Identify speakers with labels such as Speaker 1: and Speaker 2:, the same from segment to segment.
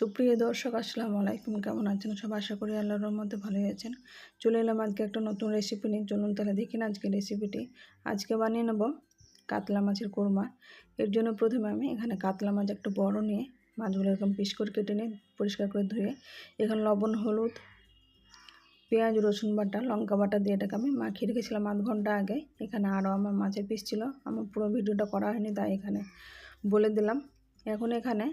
Speaker 1: সুপ্রিয় দর্শক, আসসালামু আলাইকুম। কেমন আছেন সব আশা করি আল্লাহর মধ্যে ভালোই আছেন। চলে এলাম আজকে একটা নতুন রেসিপি নিয়ে। চলুন তাহলে দেখি না আজকে রেসিপিটি আজকে বানিয়ে নেব কাতলা মাছের কোরমা। এর জন্য প্রথমে আমি এখানে কাতলা মাছ একটু বড় নিয়ে মাছগুলো এরকম পিস করে কেটে নিয়ে পরিষ্কার করে ধুয়ে এখানে লবণ, হলুদ, পেঁয়াজ, রসুন বাটা, লঙ্কা বাটা দিয়ে এটাকে আমি মাখিয়ে রেখেছিলাম আধ ঘণ্টা আগে। এখানে আরও আমার মাছের পিস ছিল। আমার পুরো ভিডিওটা করা হয়নি, তাই এখানে বলে দিলাম। এখন এখানে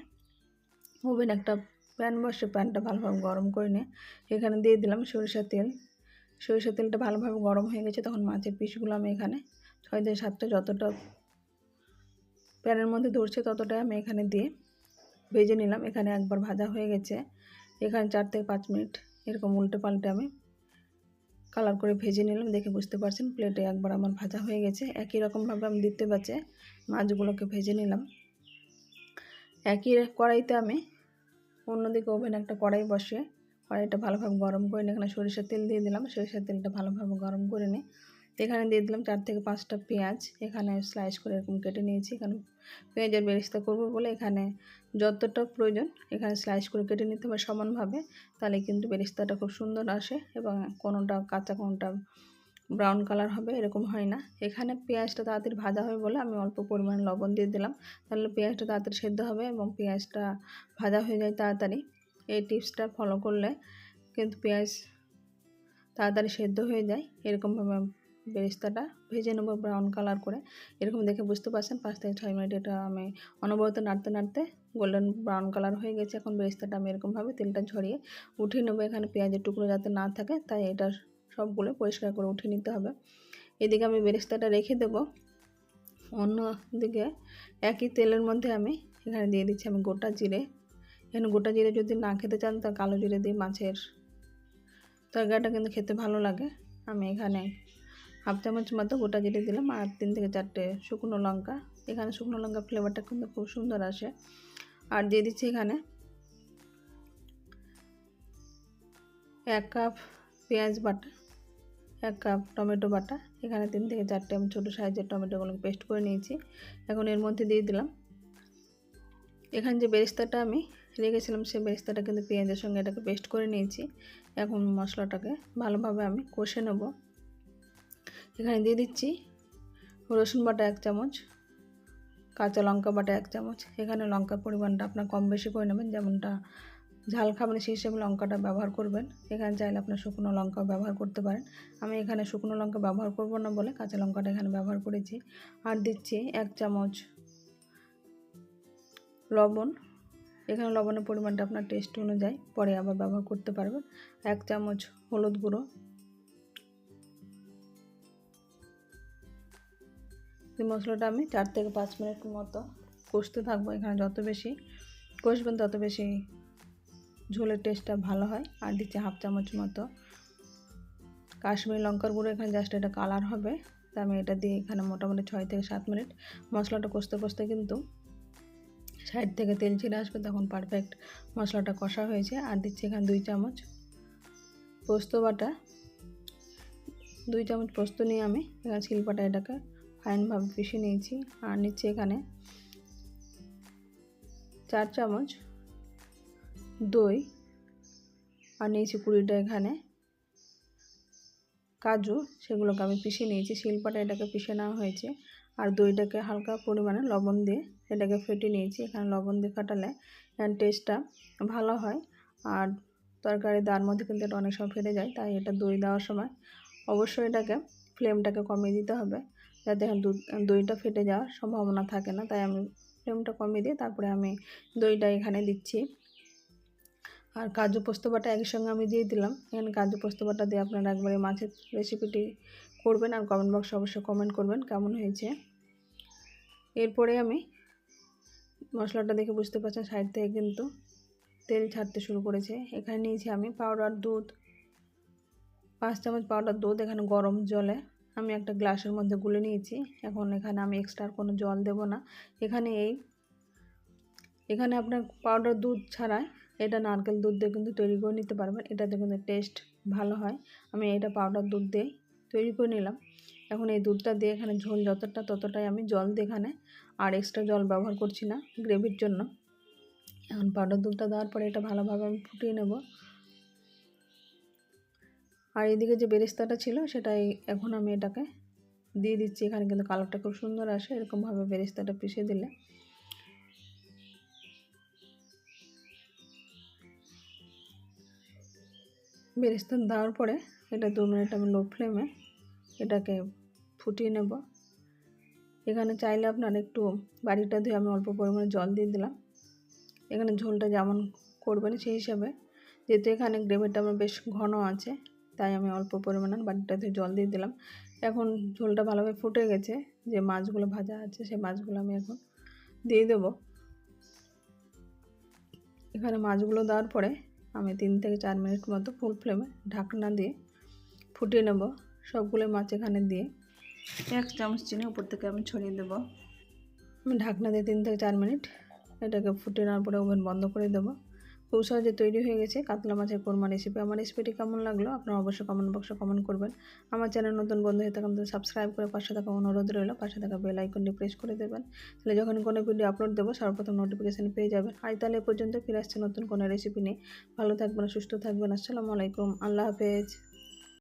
Speaker 1: ওভেন একটা প্যান বসে, প্যানটা ভালোভাবে গরম করে নিয়ে এখানে দিয়ে দিলাম সরিষার তেল। সরিষার তেলটা ভালোভাবে গরম হয়ে গেছে, তখন মাছের পিসগুলো আমি এখানে ছয় থেকে সাতটা যতটা প্যানের মধ্যে ধরছে ততটাই আমি এখানে দিয়ে ভেজে নিলাম। এখানে একবার ভাজা হয়ে গেছে। এখানে চার থেকে পাঁচ মিনিট এরকম উল্টে পাল্টে আমি কালার করে ভেজে নিলাম, দেখে বুঝতে পারছেন। প্লেটে একবার আমার ভাজা হয়ে গেছে। একই রকমভাবে আমি দিতে পারছে মাছগুলোকে ভেজে নিলাম। একই কড়াইতে আমি অন্যদিকে ওভেন একটা কড়াই বসে কড়াইটা ভালোভাবে গরম করে নিয়ে এখানে সরিষার তেল দিয়ে দিলাম। সরিষার তেলটা ভালোভাবে গরম করে নিয়ে এখানে দিয়ে দিলাম চার থেকে পাঁচটা পেঁয়াজ। এখানে স্লাইস করে এরকম কেটে নিয়েছি। এখানে পেঁয়াজের বেরেস্তা করব বলে এখানে যতটা প্রয়োজন এখানে স্লাইস করে কেটে নিতে হবে সমানভাবে। তাহলে কিন্তু বেরেস্তাটা খুব সুন্দর আসে এবং কোনোটা কাঁচা কোনোটা ব্রাউন কালার হবে, এরকম হয় না। এখানে পেঁয়াজটা তাড়াতাড়ি ভাজা হবে বলে আমি অল্প পরিমাণে লবণ দিয়ে দিলাম। তাহলে পেঁয়াজটা তাড়াতাড়ি সেদ্ধ হবে এবং পেঁয়াজটা ভাজা হয়ে যায় তাড়াতাড়ি। এই টিপসটা ফলো করলে কিন্তু পেঁয়াজ তাড়াতাড়ি সেদ্ধ হয়ে যায়। এরকমভাবে বেরেস্তাটা ভেজে নেব ব্রাউন কালার করে। এরকম দেখে বুঝতে পারছেন, পাঁচ থেকে ছয় মিনিট এটা আমি অনবরত নাড়তে নাড়তে গোল্ডেন ব্রাউন কালার হয়ে গেছে। এখন বেরেস্তাটা আমি এরকমভাবে তেলটা ঝরিয়ে উঠিয়ে নেব। এখানে পেঁয়াজের টুকরো যাতে না থাকে, তাই এটা সবগুলো পরিষ্কার করে উঠিয়ে নিতে হবে। এদিকে আমি বেরেস্তাটা রেখে দেব। অন্য দিকে একই তেলের মধ্যে আমি এখানে দিয়ে দিচ্ছি আমি গোটা জিরে। এখানে গোটা জিরে যদি না খেতে চান তা কালো জিরে দিয়ে মাছের তরকারিটা কিন্তু খেতে ভালো লাগে। আমি এখানে হাফ চামচ মতো গোটা জিরে দিলাম আর তিন থেকে চারটে শুকনো লঙ্কা। এখানে শুকনো লঙ্কা ফ্লেভারটা কিন্তু খুব সুন্দর আসে। আর দিয়ে দিচ্ছি এখানে এক কাপ পেঁয়াজ বাটা। এক কাপ টমেটো বাটা। এখানে তিন থেকে চারটে আমি ছোটো সাইজের টমেটোগুলোকে পেস্ট করে নিয়েছি। এখন এর মধ্যে দিয়ে দিলাম। এখানে যে বেরেস্তাটা আমি রেখেছিলাম সেই বেরেস্তাটা কিন্তু পেঁয়াজের সঙ্গে এটাকে পেস্ট করে নিয়েছি। এখন মশলাটাকে ভালোভাবে আমি কষে নেব। এখানে দিয়ে দিচ্ছি রসুন বাটা এক চামচ, কাঁচা লঙ্কা বাটা এক চামচ। এখানে লঙ্কার পরিমাণটা আপনার কম বেশি করে নেবেন, যেমনটা ঝাল খাবেন, সেই হিসেবে লঙ্কাটা ব্যবহার করবেন। এখানে চাইলে আপনার শুকনো লঙ্কাও ব্যবহার করতে পারেন। আমি এখানে শুকনো লঙ্কা ব্যবহার করব না বলে কাঁচা লঙ্কাটা এখানে ব্যবহার করেছি। আর দিচ্ছি এক চামচ লবণ। এখানে লবণের পরিমাণটা আপনার টেস্ট অনুযায়ী পরে আবার ব্যবহার করতে পারবেন। এক চামচ হলুদ গুঁড়ো। মশলাটা আমি চার থেকে পাঁচ মিনিট মতো কষতে থাকব এখানে যত বেশি কষবেন তত বেশি ঝোলের টেস্টটা ভালো হয়। আর দিচ্ছি হাফ চামচ মতো। কাশ্মীরি লঙ্কার গুঁড়ো এখানে জাস্ট এটা কালার হবে। তা আমি এটা দিয়ে এখানে মোটামুটি ছয় থেকে সাত মিনিট মশলাটা কষতে কষতে কিন্তু সাইড থেকে তেল ছিঁড়ে আসবে, তখন পারফেক্ট মশলাটা কষা হয়েছে। আর দিচ্ছি এখানে দুই চামচ পোস্ত বাটা। দুই চামচ পোস্ত নিয়ে আমি এখানে শিলপাটা এটাকে ফাইনভাবে পিষে নিয়েছি। আর নিচ্ছি এখানে চার চামচ দই আর নিয়েছি কুড়িটা এখানে। কাজু, সেগুলোকে আমি পিষে নিয়েছি। শিলপাটা এটাকে পিষে নেওয়া হয়েছে। আর দইটাকে হালকা পরিমাণে লবণ দিয়ে এটাকে ফেটে নিয়েছি। এখানে লবণ দিয়ে ফাটালে টেস্টটা ভালো হয়। আর তরকারি দার মধ্যে কিন্তু এটা অনেক সময় ফেটে যায়, তাই এটা দই দেওয়ার সময় অবশ্যই এটাকে ফ্লেমটাকে কমিয়ে দিতে হবে। যাতে দইটা ফেটে যাওয়ার সম্ভাবনা থাকে না। তাই আমি ফ্লেমটা কমিয়ে দিয়ে তারপরে আমি দইটা এখানে দিচ্ছি। আর কাজু পোস্ত বাটা একই সঙ্গে আমি দিয়ে দিলাম। এখানে কাজু পোস্ত বাটা দিয়ে আপনারা একবারে মাছের রেসিপিটি করবেন আর কমেন্ট বক্সে অবশ্যই কমেন্ট করবেন কেমন হয়েছে। এরপরে আমি মশলাটা দেখে বুঝতে পারছেন সাইড থেকে কিন্তু তেল ছাড়তে শুরু করেছে। এখানে নিয়েছি আমি পাউডার দুধ, পাঁচ চামচ পাউডার দুধ, এখানে গরম জলে আমি একটা গ্লাসের মধ্যে গুলে নিয়েছি। এখন এখানে আমি এক্সট্রা কোনো জল দেব না। এখানে এই, এখানে আপনার পাউডার দুধ ছাড়াই এটা নারকেল দুধ দিয়ে কিন্তু তৈরি করে নিতে পারবেন। এটাতে কিন্তু টেস্ট ভালো হয়। আমি এটা পাউডার দুধ দিয়ে তৈরি করে নিলাম। এখন এই দুধটা দিয়ে এখানে ঝোল যতটা ততটাই আমি জল দিয়ে এখানে আর এক্সট্রা জল ব্যবহার করছি না গ্রেভির জন্য। এখন পাউডার দুধটা দেওয়ার পরে এটা ভালোভাবে আমি ফুটিয়ে নেব। আর এদিকে যে বেরেস্তাটা ছিল সেটাই এখন আমি এটাকে দিয়ে দিচ্ছি। এখানে কিন্তু কালারটা খুব সুন্দর আসে। এরকমভাবে বেরেস্তাটা পিষে দিলে বেরেস্তা দেওয়ার পরে এটা দু মিনিট আমি লো ফ্লেমে এটাকে ফুটিয়ে নেব। এখানে চাইলে আপনার একটু বাড়িটা ধুয়ে আমি অল্প পরিমাণে জল দিয়ে দিলাম। এখানে ঝোলটা যেমন করবেন সেই হিসাবে। যেহেতু এখানে গ্রেভিটা আমার বেশ ঘন আছে, তাই আমি অল্প পরিমাণে বাড়িটা ধুয়ে জল দিয়ে দিলাম। এখন ঝোলটা ভালোভাবে ফুটে গেছে, যে মাছগুলো ভাজা আছে সেই মাছগুলো আমি এখন দিয়ে দেব। এখানে মাছগুলো দেওয়ার পরে আমি তিন থেকে চার মিনিট মতো ফুল ফ্লেমে ঢাকনা দিয়ে ফুটিয়ে নেব। সবগুলো মাছ এখানে দিয়ে এক চামচ চিনি উপর থেকে আমি ছড়িয়ে দেব। আমি ঢাকনা দিয়ে তিন থেকে চার মিনিট এটাকে ফুটিয়ে নেওয়ার পরে ওভেন বন্ধ করে দেবো। খুব যে তৈরি হয়ে গেছে, কাতলা মাছের কোরমা রেসিপি আমার রেসিপিটি কেমন লাগল? আপনারা অবশ্যই কমেন্ট বক্সে কমেন্ট করবেন। আমার চ্যানেল নতুন বন্ধু হয়ে থাকেন তো সাবস্ক্রাইব করে পাশে থাকা অনুরোধ রইল। পাশে থাকা বেল আইকনটি প্রেস করে দেবেন। তাহলে যখন কোনো ভিডিও আপলোড দেবো, সর্বপ্রথম নোটিফিকেশান পেয়ে যাবেন। আজ তাহলে পর্যন্ত ফিরে আসছে নতুন কোনো রেসিপি নিয়ে। ভালো থাকবেন, সুস্থ থাকবেন। আসসালামু আলাইকুম। আল্লাহ হাফেজ।